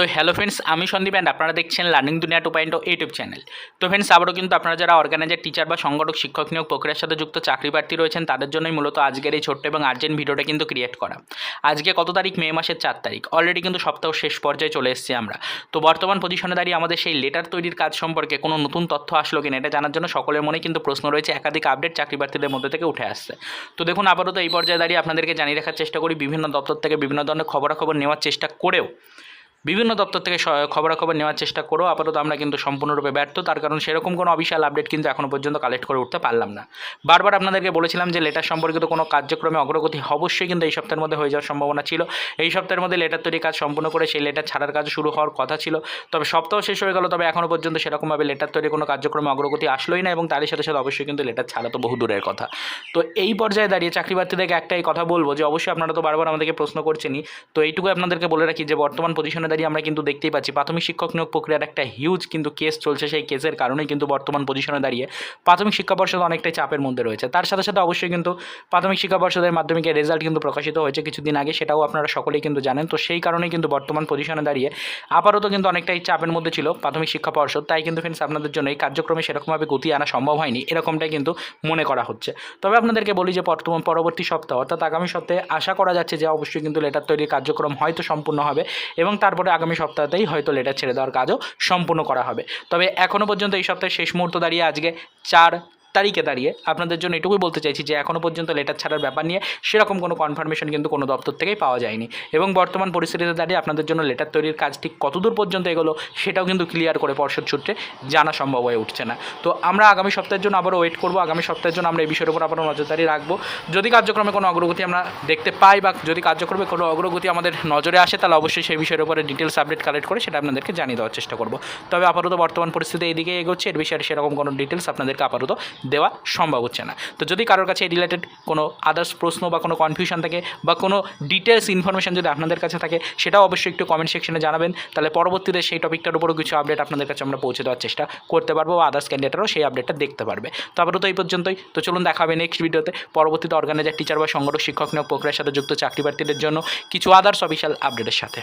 তো hello friends আমি Sandeep and আপনারা দেখছেন learning Duniya two point YouTube channel তো ফ্রেন্ডস আবারও কিন্তু আপনারা যারা অর্গানাইজার টিচার বা সংগঠক, শিক্ষক নিয়োগ প্রক্রিয়ার সাথে যুক্ত চাকরি প্রার্থী রয়েছেন, তাদের জন্যই মূলত আজকের এই ছোট্ট এবং আর্জেন্ট ভিডিওটা কিন্তু ক্রিয়েট করা। আজকে কত তারিখ? মে মাসের চার তারিখ। অলরেডি কিন্তু সপ্তাহ শেষ পর্যায়ে চলে এসেছি আমরা। তো বর্তমান পজিশনে দাঁড়িয়ে আমাদের সেই লেটার তৈরির কাজ সম্পর্কে কোনো নতুন তথ্য আসলো কিনা, এটা জানার জন্য সকলের মনে কিন্তু প্রশ্ন রয়েছে, একাধিক আপডেট চাকরি প্রার্থীদের মধ্যে থেকে উঠে আসছে। তো দেখুন, আপাতত এই পর্যায়ে দাঁড়িয়ে আপনাদেরকে জানিয়ে রাখার চেষ্টা করি, বিভিন্ন দপ্তর থেকে বিভিন্ন ধরনের খবরাখবর নেওয়ার চেষ্টা করেও বিভিন্ন দপ্তর থেকে খবরাখবর নেওয়ার চেষ্টা করো আপাতত আমরা কিন্তু সম্পূর্ণরূপে ব্যর্থ। তার কারণ সেরকম কোনো অফিসিয়াল আপডেট কিন্তু এখনও পর্যন্ত কালেক্ট করে উঠতে পারলাম না। বারবার আপনাদেরকে বলেছিলাম যে লেটার সম্পর্কিত কোনো কার্যক্রমে অগ্রগতি অবশ্যই কিন্তু এই সপ্তাহের মধ্যে হয়ে যাওয়ার সম্ভাবনা ছিল। এই সপ্তাহের মধ্যে লেটার তৈরি কাজ সম্পূর্ণ করে সেই লেটার ছাড়ার কাজ শুরু হওয়ার কথা ছিল। তবে সপ্তাহ শেষ হয়ে গেল, তবে এখনও পর্যন্ত সেরকমভাবে লেটার তৈরি কোনো কার্যক্রমে অগ্রগতি আসলোই না এবং তারই সাথে সাথে অবশ্যই কিন্তু লেটার ছাড়া তো বহু দূরের কথা। তো এই পর্যায়ে দাঁড়িয়ে চাকরি প্রার্থীদেরকে একটাই কথা বলব যে, অবশ্যই আপনারা তো বারবার আমাদেরকে প্রশ্ন করছেনই। তো এইটুকু আপনাদেরকে বলে রাখি যে, বর্তমান পজিশনে দাঁড়িয়ে আমরা কিন্তু দেখতেই পাচ্ছি। প্রাথমিক শিক্ষক নিয়োগ প্রক্রিয়ার একটা হিউজ কিন্তু কেস চলছে সেই কেসের কারণেই কিন্তু বর্তমান পজিশনে দাঁড়িয়ে। প্রাথমিক শিক্ষা পর্ষদ অনেকটাই চাপের মধ্যে রয়েছে। তার সাথে সাথে অবশ্যই কিন্তু প্রাথমিক শিক্ষা পর্ষদের মাধ্যমিকের রেজাল্ট কিন্তু প্রকাশিত হয়েছে কিছুদিন আগে, সেটাও আপনারা সকলেই কিন্তু জানেন। তো সেই কারণেই কিন্তু বর্তমান পজিশনে দাঁড়িয়ে আপাতত কিন্তু অনেকটাই চাপের মধ্যে ছিল প্রাথমিক শিক্ষা পর্ষদ। তাই কিন্তু ফ্রেন্ডস আপনাদের জন্য এই কার্যক্রমে সেরকমভাবে গতি আনা সম্ভব হয়নি, এরকমটাই কিন্তু মনে করা হচ্ছে। তবে আপনাদেরকে বলি যে বর্তমান পরবর্তী সপ্তাহ, অর্থাৎ আগামী সপ্তাহে আশা করা যাচ্ছে যে অবশ্যই কিন্তু লেটার তৈরির কার্যক্রম হয়তো সম্পূর্ণ হবে এবং তারপরে আগামী সপ্তাহতেই হয়তো লেটার ছেড়ে দেওয়ার কাজও সম্পূর্ণ করা হবে। তবে এখনও পর্যন্ত এই সপ্তাহের শেষ মুহূর্ত দাঁড়িয়ে আজকে চার তারিখে দাঁড়িয়ে আপনাদের জন্য এটুকুই বলতে চাইছি যে এখনও পর্যন্ত লেটার ছাড়ার ব্যাপার নিয়ে সেরকম কোনো কনফার্মেশন কিন্তু কোনো দপ্তর থেকেই পাওয়া যায়নি। এবং বর্তমান পরিস্থিতিতে দাঁড়িয়ে আপনাদের জন্য লেটার তৈরির কাজ ঠিক কতদূর পর্যন্ত এগোলো সেটাও কিন্তু ক্লিয়ার করে পর্ষদ সূত্রে জানা সম্ভব হয়ে উঠছে না। তো আমরা আগামী সপ্তাহের জন্য আবারও ওয়েট করব, আগামী সপ্তাহের জন্য আমরা এই বিষয়ের উপর আবারও নজরদারি রাখব। যদি কার্যক্রমে কোনো অগ্রগতি আমরা দেখতে পাই বা যদি কার্যক্রমে কোনো অগ্রগতি আমাদের নজরে আসে, তাহলে অবশ্যই সেই বিষয়ের উপরে ডিটেলস আপডেট কালেক্ট করে সেটা আপনাদেরকে জানিয়ে দেওয়ার চেষ্টা করব। তবে আপাতত বর্তমান পরিস্থিতি এদিকে এগোচ্ছে, এর বিষয়ে সেরকম কোনো ডিটেলস আপনাদেরকে আপাতত দেওয়া সম্ভব হচ্ছে না। তো যদি কারোর কাছে রিলেটেড কোনো আদার্স প্রশ্ন বা কোনো কনফিউশন থাকে বা কোনো ডিটেলস ইনফরমেশন যদি আপনাদের কাছে থাকে, সেটাও অবশ্যই একটু কমেন্ট সেকশনে জানাবেন। তাহলে পরবর্তীতে সেই টপিকটার উপরও কিছু আপডেট আপনাদের কাছে আমরা পৌঁছে দেওয়ার চেষ্টা করতে পারব বা আদার্স ক্যান্ডিডেটরাও সেই আপডেটটা দেখতে পারবে। তো আপাতত এই পর্যন্তই। তো চলুন দেখা হবে নেক্সট ভিডিওতে পরবর্তীতে অর্গানাইজার টিচার বা সংগঠক, শিক্ষক নিয়োগ প্রক্রিয়ার সাথে যুক্ত চাকরি প্রার্থীদের জন্য কিছু আদার্স অফিসিয়াল আপডেটের সাথে।